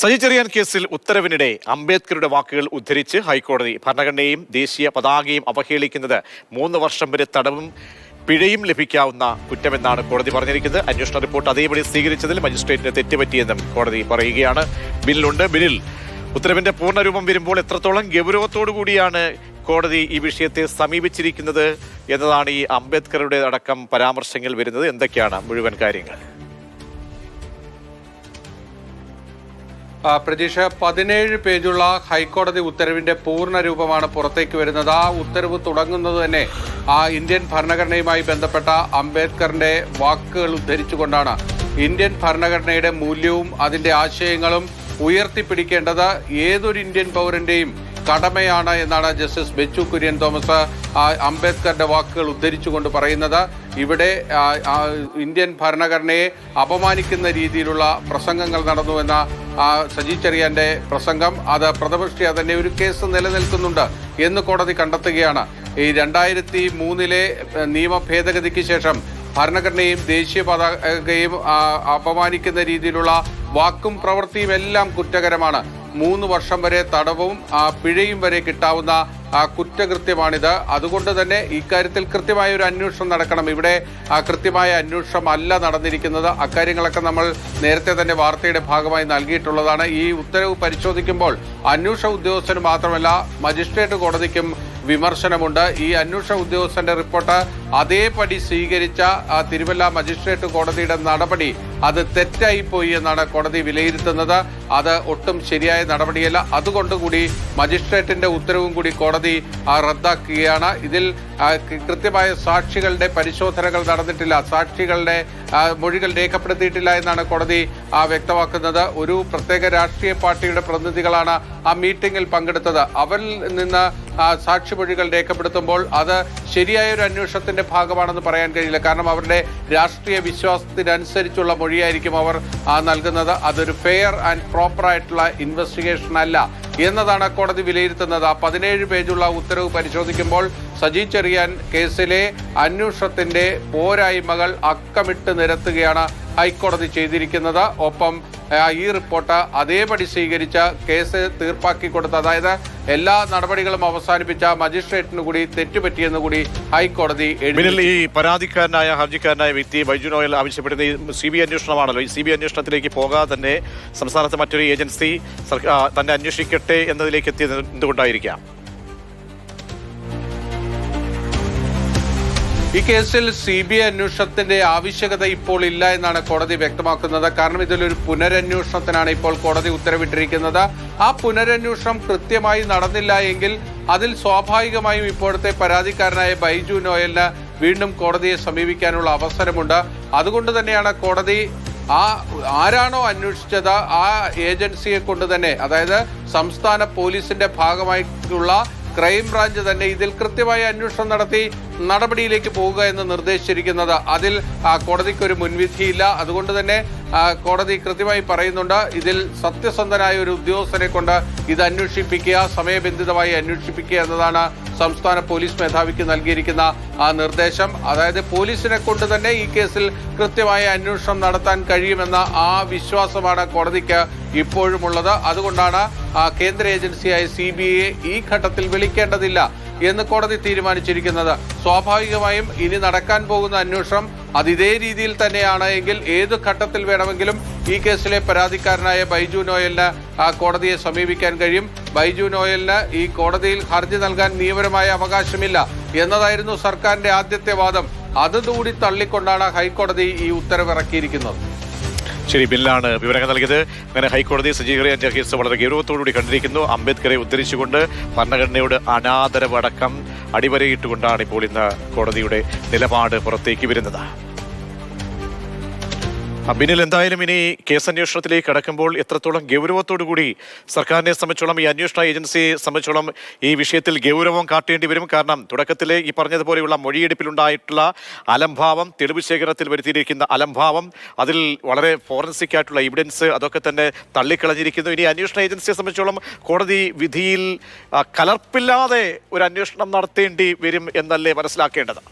സജി ചെറിയാൻ കേസിൽ ഉത്തരവിനിടെ അംബേദ്കറുടെ വാക്കുകൾ ഉദ്ധരിച്ച് ഹൈക്കോടതി ഭരണഘടനയും ദേശീയ പതാകയും അവഹേളിക്കുന്നത് മൂന്ന് വർഷം വരെ തടവും പിഴയും ലഭിക്കാവുന്ന കുറ്റമെന്നാണ് കോടതി പറഞ്ഞിരിക്കുന്നത്. അന്വേഷണ റിപ്പോർട്ട് അതേപടി സ്വീകരിച്ചതിൽ മജിസ്ട്രേറ്റിന് തെറ്റുപറ്റിയെന്നും കോടതി പറയുകയാണ്. ബില്ലുണ്ട്. ബില്ലിൽ ഉത്തരവിന്റെ പൂർണരൂപം വരുമ്പോൾ എത്രത്തോളം ഗൗരവത്തോടു കൂടിയാണ് കോടതി ഈ വിഷയത്തെ സമീപിച്ചിരിക്കുന്നത് എന്നതാണ് ഈ അംബേദ്കറുടെ അടക്കം പരാമർശങ്ങൾ വരുന്നത്. എന്തൊക്കെയാണ് മുഴുവൻ കാര്യങ്ങൾ? പ്രതീക്ഷ പതിനേഴ് പേജുള്ള ഹൈക്കോടതി ഉത്തരവിന്റെ പൂർണ രൂപമാണ് പുറത്തേക്ക് വരുന്നത്. ആ ഉത്തരവ് തുടങ്ങുന്നത് തന്നെ ആ ഇന്ത്യൻ ഭരണഘടനയുമായി ബന്ധപ്പെട്ട അംബേദ്കറിന്റെ വാക്കുകൾ ഉദ്ധരിച്ചുകൊണ്ടാണ്. ഇന്ത്യൻ ഭരണഘടനയുടെ മൂല്യവും അതിന്റെ ആശയങ്ങളും ഉയർത്തിപ്പിടിക്കേണ്ടത് ഏതൊരു ഇന്ത്യൻ പൗരന്റെയും കടമയാണ് എന്നാണ് ജസ്റ്റിസ് ബെച്ചു കുര്യൻ തോമസ് അംബേദ്കറുടെ വാക്കുകൾ ഉദ്ധരിച്ചുകൊണ്ട് പറയുന്നത്. ഇവിടെ ഇന്ത്യൻ ഭരണഘടനയെ അപമാനിക്കുന്ന രീതിയിലുള്ള പ്രസംഗങ്ങൾ നടന്നുവെന്ന സജി ചെറിയാന്റെ പ്രസംഗം. അത് പ്രഥമദൃഷ്ടി അതിന്റെ ഒരു കേസ് നിലനിൽക്കുന്നുണ്ട് എന്ന് കോടതി കണ്ടെത്തുകയാണ്. ഈ രണ്ടായിരത്തി മൂന്നിലെ നിയമ ഭേദഗതിക്ക് ശേഷം ഭരണഘടനയും ദേശീയ പതാകയും അപമാനിക്കുന്ന രീതിയിലുള്ള വാക്കും പ്രവൃത്തിയും എല്ലാം കുറ്റകരമാണ്. മൂന്ന് വർഷം വരെ തടവും പിഴയും വരെ കിട്ടാവുന്ന കുറ്റകൃത്യമാണിത്. അതുകൊണ്ട് തന്നെ ഇക്കാര്യത്തിൽ കൃത്യമായ ഒരു അന്വേഷണം നടക്കണം. ഇവിടെ കൃത്യമായ അന്വേഷണം അല്ല നടന്നിരിക്കുന്നത്. അക്കാര്യങ്ങളൊക്കെ നമ്മൾ നേരത്തെ തന്നെ വാർത്തയുടെ ഭാഗമായി നൽകിയിട്ടുള്ളതാണ്. ഈ ഉത്തരവ് പരിശോധിക്കുമ്പോൾ അന്വേഷണ ഉദ്യോഗസ്ഥന് മാത്രമല്ല മജിസ്ട്രേറ്റ് കോടതിക്കും വിമർശനമുണ്ട്. ഈ അന്വേഷണ ഉദ്യോഗസ്ഥന്റെ റിപ്പോർട്ട് അതേപടി സ്വീകരിച്ച തിരുവല്ല മജിസ്ട്രേറ്റ് കോടതിയുടെ നടപടി അത് തെറ്റായിപ്പോയി എന്നാണ് കോടതി വിലയിരുത്തുന്നത്. അത് ഒട്ടും ശരിയായ നടപടിയല്ല. അതുകൊണ്ടുകൂടി മജിസ്ട്രേറ്റിന്റെ ഉത്തരവും കൂടി കോടതി റദ്ദാക്കുകയാണ്. ഇതിൽ കൃത്യമായ സാക്ഷികളുടെ പരിശോധനകൾ നടന്നിട്ടില്ല. സാക്ഷികളുടെ മൊഴികൾ രേഖപ്പെടുത്തിയിട്ടില്ല എന്നാണ് കോടതി വ്യക്തമാക്കുന്നത്. ഒരു പ്രത്യേക രാഷ്ട്രീയ പാർട്ടിയുടെ പ്രതിനിധികളാണ് ആ മീറ്റിംഗിൽ പങ്കെടുത്തത്. അവരിൽ നിന്ന് സാക്ഷി മൊഴികൾ രേഖപ്പെടുത്തുമ്പോൾ അത് ശരിയായ ഒരു അന്വേഷണത്തിന്റെ ഭാഗമാണെന്ന് പറയാൻ കഴിയില്ല. കാരണം അവരുടെ രാഷ്ട്രീയ വിശ്വാസത്തിനനുസരിച്ചുള്ള മൊഴിയായിരിക്കും അവർ നൽകുന്നത്. അതൊരു ഫെയർ ആൻഡ് പ്രോപ്പർ ആയിട്ടുള്ള ഇൻവെസ്റ്റിഗേഷൻ അല്ല എന്നതാണ് കോടതി വിലയിരുത്തുന്നത്. ആ പതിനേഴ് പേജുള്ള ഉത്തരവ് പരിശോധിക്കുമ്പോൾ സജി ചെറിയാൻ കേസിലെ അന്വേഷണത്തിന്റെ പോരായ്മകൾ അക്കമിട്ട് നിരത്തുകയാണ് ഹൈക്കോടതി ചെയ്തിരിക്കുന്നത്. ഒപ്പം ഈ റിപ്പോർട്ട് അതേപടി സ്വീകരിച്ച കേസ് തീർപ്പാക്കി കൊടുത്ത അതായത് എല്ലാ നടപടികളും അവസാനിപ്പിച്ച മജിസ്ട്രേറ്റിന് കൂടി തെറ്റുപറ്റിയെന്ന് കൂടി ഹൈക്കോടതി ഈ പരാതിക്കാരനായ ഹർജിക്കാരനായ വ്യക്തി ബൈജു നോയൽ ആവശ്യപ്പെടുന്ന ഈ സി ബി അന്വേഷണമാണല്ലോ. ഈ സി ബി അന്വേഷണത്തിലേക്ക് പോകാതെ തന്നെ സംസ്ഥാനത്തെ മറ്റൊരു ഏജൻസി തന്നെ അന്വേഷിക്കട്ടെ എന്നതിലേക്ക് എത്തിയത് എന്തുകൊണ്ടായിരിക്കാം? ഈ കേസിൽ സി ബി ഐ അന്വേഷണത്തിന്റെ ആവശ്യകത ഇപ്പോൾ ഇല്ല എന്നാണ് കോടതി വ്യക്തമാക്കുന്നത്. കാരണം ഇതിലൊരു പുനരന്വേഷണത്തിനാണ് ഇപ്പോൾ കോടതി ഉത്തരവിട്ടിരിക്കുന്നത്. ആ പുനരന്വേഷണം കൃത്യമായി നടന്നില്ല എങ്കിൽ അതിൽ സ്വാഭാവികമായും ഇപ്പോഴത്തെ പരാതിക്കാരനായ ബൈജു നോയലിന് വീണ്ടും കോടതിയെ സമീപിക്കാനുള്ള അവസരമുണ്ട്. അതുകൊണ്ട് തന്നെയാണ് കോടതി ആ ആരാണോ അന്വേഷിച്ചത് ആ ഏജൻസിയെ കൊണ്ട് തന്നെ അതായത് സംസ്ഥാന പോലീസിന്റെ ഭാഗമായിട്ടുള്ള ക്രൈംബ്രാഞ്ച് തന്നെ ഇതിൽ കൃത്യമായ അന്വേഷണം നടത്തി നടപടിയിലേക്ക് പോവുക എന്ന് നിർദ്ദേശിച്ചിരിക്കുന്നത്. അതിൽ കോടതിക്ക് ഒരു മുൻവിധിയില്ല. അതുകൊണ്ട് തന്നെ കോടതി കൃത്യമായി പറയുന്നുണ്ട്. ഇതിൽ സത്യസന്ധനായ ഒരു ഉദ്യോഗസ്ഥനെ കൊണ്ട് ഇത് അന്വേഷിപ്പിക്കുക സമയബന്ധിതമായി അന്വേഷിപ്പിക്കുക എന്നതാണ് സംസ്ഥാന പോലീസ് മേധാവിക്ക് നൽകിയിരിക്കുന്ന ആ നിർദ്ദേശം. അതായത് പോലീസിനെ കൊണ്ട് തന്നെ ഈ കേസിൽ കൃത്യമായ അന്വേഷണം നടത്താൻ കഴിയുമെന്ന ആ വിശ്വാസമാണ് കോടതിക്ക് ഇപ്പോഴുമുള്ളത്. അതുകൊണ്ടാണ് കേന്ദ്ര ഏജൻസിയായ സി ബി ഐ ഈ ഘട്ടത്തിൽ വിളിക്കേണ്ടതില്ല എന്ന് കോടതി തീരുമാനിച്ചിരിക്കുന്നത്. സ്വാഭാവികമായും ഇനി നടക്കാൻ പോകുന്ന അന്വേഷണം അത് ഇതേ രീതിയിൽ തന്നെയാണ് എങ്കിൽ ഏത് ഘട്ടത്തിൽ വേണമെങ്കിലും ഈ കേസിലെ പരാതിക്കാരനായ ബൈജു നോയലിന് ആ കോടതിയെ സമീപിക്കാൻ കഴിയും. ബൈജു നോയലിന് ഈ കോടതിയിൽ ഹർജി നൽകാൻ നിയമപരമായ അവകാശമില്ല എന്നതായിരുന്നു സർക്കാരിന്റെ ആദ്യത്തെ വാദം. അതുകൂടി തള്ളിക്കൊണ്ടാണ് ഹൈക്കോടതി ഈ ഉത്തരവിറക്കിയിരിക്കുന്നത്. ശരി ബില്ലാണ് വിവരങ്ങൾ നൽകിയത്. അങ്ങനെ ഹൈക്കോടതി സജ്ജീകരിച്ച കേസ് വളരെ ഗൗരവത്തോടുകൂടി കണ്ടിരിക്കുന്നു. അംബേദ്കറെ ഉദ്ധരിച്ചുകൊണ്ട് ഭരണഘടനയോട് അനാദരവടക്കം അടിവരയിട്ടുകൊണ്ടാണ് ഇപ്പോൾ ഇന്ന് കോടതിയുടെ നിലപാട് പുറത്തേക്ക് വരുന്നത്. ബിനിൽ എന്തായാലും ഇനി കേസ് അന്വേഷണത്തിലേക്ക് കടക്കുമ്പോൾ എത്രത്തോളം ഗൗരവത്തോടു കൂടി സർക്കാരിനെ സംബന്ധിച്ചോളം ഈ അന്വേഷണ ഏജൻസിയെ സംബന്ധിച്ചോളം ഈ വിഷയത്തിൽ ഗൗരവം കാട്ടേണ്ടി വരും. കാരണം തുടക്കത്തിൽ ഈ പറഞ്ഞതുപോലെയുള്ള മൊഴിയെടുപ്പിലുണ്ടായിട്ടുള്ള അലംഭാവം തെളിവ് ശേഖരണത്തിൽ വരുത്തിയിരിക്കുന്ന അലംഭാവം അതിൽ വളരെ ഫോറൻസിക് ആയിട്ടുള്ള എവിഡൻസ് അതൊക്കെ തന്നെ തള്ളിക്കളഞ്ഞിരിക്കുന്നു. ഇനി അന്വേഷണ ഏജൻസിയെ സംബന്ധിച്ചോളം കോടതി വിധിയിൽ കലർപ്പില്ലാതെ ഒരു അന്വേഷണം നടത്തേണ്ടി വരും എന്നല്ലേ മനസ്സിലാക്കേണ്ടത്?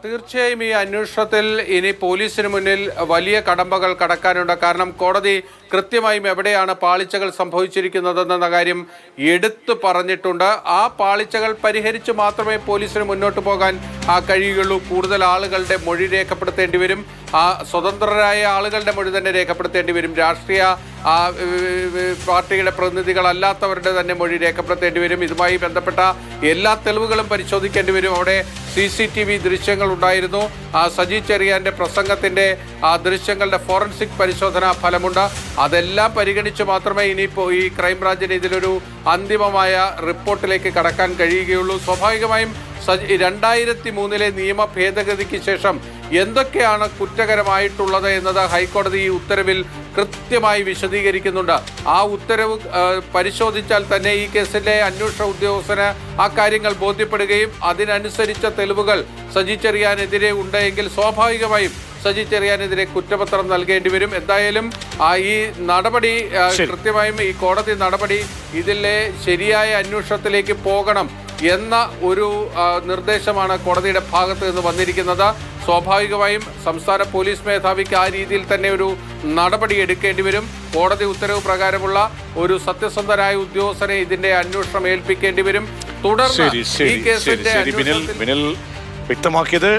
തീർച്ചയായും ഈ അന്വേഷണത്തിൽ ഇനി പോലീസിന് മുന്നിൽ വലിയ കടമ്പകൾ കടക്കാനുണ്ട്. കാരണം കോടതി കൃത്യമായും എവിടെയാണ് പാളിച്ചകൾ സംഭവിച്ചിരിക്കുന്നതെന്ന കാര്യം എടുത്തു പറഞ്ഞിട്ടുണ്ട്. ആ പാളിച്ചകൾ പരിഹരിച്ച് മാത്രമേ പോലീസിന് മുന്നോട്ട് പോകാൻ ആ കഴിയുകയുള്ളൂ. കൂടുതൽ ആളുകളുടെ മൊഴി രേഖപ്പെടുത്തേണ്ടി വരും. ആ സ്വതന്ത്രരായ ആളുകളുടെ മൊഴി തന്നെ രേഖപ്പെടുത്തേണ്ടി വരും. രാഷ്ട്രീയ ആ, പാർട്ടിയുടെ പ്രതിനിധികളല്ലാത്തവരുടെ തന്നെ മൊഴി രേഖപ്പെടുത്തേണ്ടി വരും. ഇതുമായി ബന്ധപ്പെട്ട എല്ലാ തെളിവുകളും പരിശോധിക്കേണ്ടി വരും. അവിടെ സി സി ടി വി ദൃശ്യങ്ങൾ ഉണ്ടായിരുന്നു. ആ സജി ചെറിയാന്റെ പ്രസംഗത്തിന്റെ ആ ദൃശ്യങ്ങളുടെ ഫോറൻസിക് പരിശോധന ഫലമുണ്ട്. അതെല്ലാം പരിഗണിച്ച് മാത്രമേ ഇനിയിപ്പോൾ ഈ ക്രൈംബ്രാഞ്ചിന് ഇതിലൊരു അന്തിമമായ റിപ്പോർട്ടിലേക്ക് കടക്കാൻ കഴിയുകയുള്ളൂ. സ്വാഭാവികമായും രണ്ടായിരത്തി മൂന്നിലെ നിയമ ഭേദഗതിക്ക് ശേഷം എന്തൊക്കെയാണ് കുറ്റകരമായിട്ടുള്ളത് എന്നത് ഹൈക്കോടതി ഈ ഉത്തരവിൽ കൃത്യമായി വിശദീകരിക്കുന്നുണ്ട്. ആ ഉത്തരവ് പരിശോധിച്ചാൽ തന്നെ ഈ കേസിലെ അന്വേഷണ ഉദ്യോഗസ്ഥന് ആ കാര്യങ്ങൾ ബോധ്യപ്പെടുകയും അതിനനുസരിച്ച തെളിവുകൾ സജി ചെറിയാനെതിരെ ഉണ്ടെങ്കിൽ സ്വാഭാവികമായും സജി ചെറിയാനെതിരെ കുറ്റപത്രം നൽകേണ്ടി വരും. എന്തായാലും ആ ഈ നടപടി കൃത്യമായും ഈ കോടതി നടപടി ഇതിലെ ശരിയായ അന്വേഷണത്തിലേക്ക് പോകണം. എന്ന ഒരു നിർദ്ദേശമാണ് കോടതിയുടെ ഭാഗത്ത് നിന്ന് വന്നിരിക്കുന്നത്. സ്വാഭാവികമായും സംസ്ഥാന പോലീസ് മേധാവിക്ക് ആ രീതിയിൽ തന്നെ ഒരു നടപടി എടുക്കേണ്ടി വരും. കോടതി ഉത്തരവ് പ്രകാരമുള്ള ഒരു സത്യസന്ധരായ ഉദ്യോഗസ്ഥനെ ഇതിന്റെ അന്വേഷണം ഏൽപ്പിക്കേണ്ടി വരും. തുടർന്ന് ഈ കേസിന്റെ വ്യക്തമാക്കിയത്